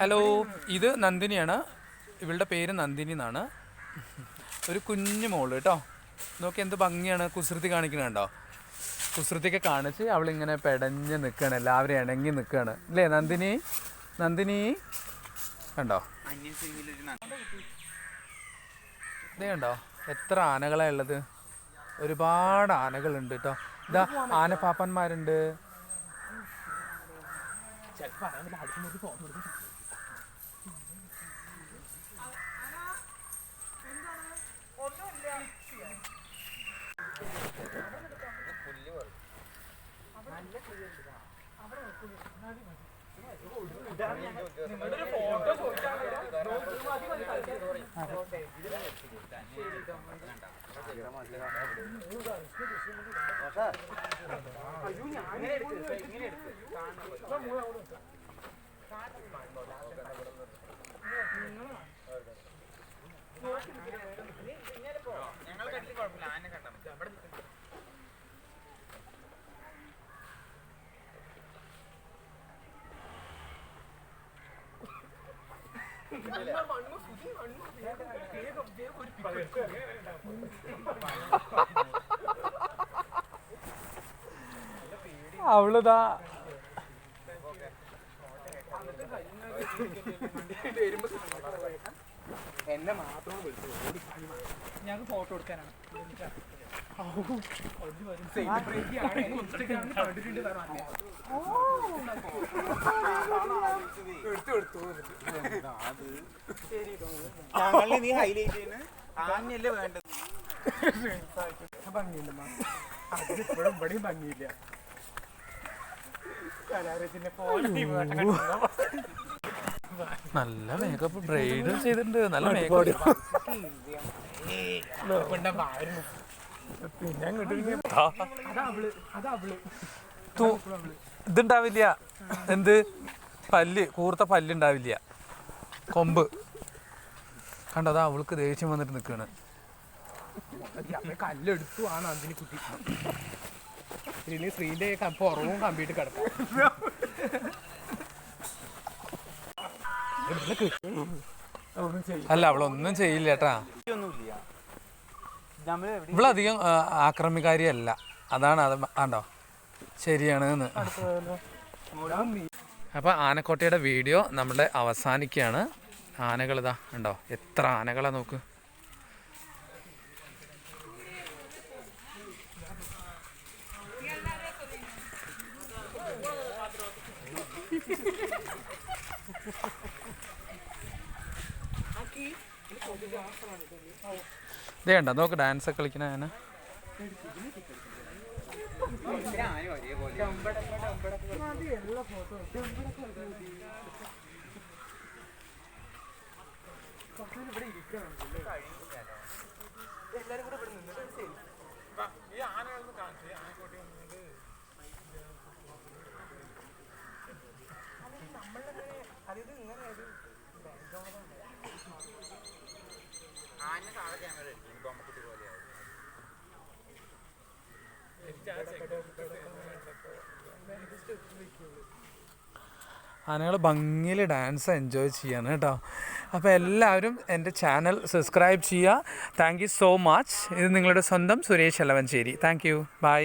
Hello ഇത് നന്ദിനിയാണ്. ഇവളുടെ പേര് നന്ദിനി എന്നാണ്. ഒരു കുഞ്ഞു മോൾ കേട്ടോ. നോക്കി എന്ത് ഭംഗിയാണ്. കുസൃതി കാണിക്കണുണ്ടോ കുസൃതിയൊക്കെ കാണിച്ച് അവളിങ്ങനെ പെടഞ്ഞ് നിൽക്കുകയാണ് എല്ലാവരും ഇണങ്ങി നിൽക്കുകയാണ് അല്ലേ നന്ദിനി? നന്ദിനി? കണ്ടോ? ഇതേ കണ്ടോ? എത്ര ആനകളാണ് ഉള്ളത്. ഒരുപാട് ആനകളുണ്ട് കേട്ടോ. ഇതാ ആനപ്പാപ്പന്മാരുണ്ട്. ചിലപ്പോൾ പറയാൻ പറ്റില്ല അടുത്ത നോക്കി ഫോട്ടോ എടുക്കും നിങ്ങളുടെ ഫോട്ടോ ചോദിച്ചാൽ അവളിതാ എന്നെ മാത്രം വിളിച്ചു ഞങ്ങൾക്ക് ഫോട്ടോ എടുക്കാനാണ്. നീ ഹൈലൈറ്റ് വേണ്ടത്? അതിപ്പോഴും ഭംഗിയില്ല. പോലെ നല്ല മേക്കപ്പ് ബ്രൈഡ് ചെയ്തിട്ടുണ്ട്. നല്ല മേക്കപ്പ് ഇതുണ്ടാവില്ല. എന്ത്? പല്ല്. കൂർത്ത പല്ലുണ്ടാവില്ല കൊമ്പ്. കണ്ടോ? അതാ അവൾക്ക് ദേഷ്യം വന്നിട്ട് നിൽക്കുകയാണ് കല്ലെടുത്തു ആണ് അതിന് കുട്ടി ശ്രീന്റെ ക- പുറവും കമ്പിയിട്ട് കിടക്കാം. അല്ല അവളൊന്നും ചെയ്യില്ല കേട്ടാ ഇവളധികം ആ, ആക്രമിക്കാരിയല്ല. അതാണ് അത് ആണ്ടോ ശരിയാണ് എന്ന് അപ്പോൾ ആനക്കോട്ടയുടെ വീഡിയോ നമ്മുടെ അവസാനിക്കുകയാണ്. ആനകൾ ഇതാ ഉണ്ടോ എത്ര ആനകളാ നോക്ക്. ഇതേ നോക്ക് ഡാൻസ് ഒക്കെ കളിക്കണ ആന ആന ഒരേപോലെ ആന താഴെ ഈ എടുക്കും ബൊമ്മക്കുട്ടി പോലെയാവും ആനകൾ ഭംഗിയിൽ ഡാൻസ് എൻജോയ് ചെയ്യാണ് കേട്ടോ. അപ്പോൾ എല്ലാവരും എന്റെ ചാനൽ സബ്സ്ക്രൈബ് ചെയ്യുക. താങ്ക് യു സോ മച്ച് ഇത് നിങ്ങളുടെ സ്വന്തം Suresh Elavanchery thank you bye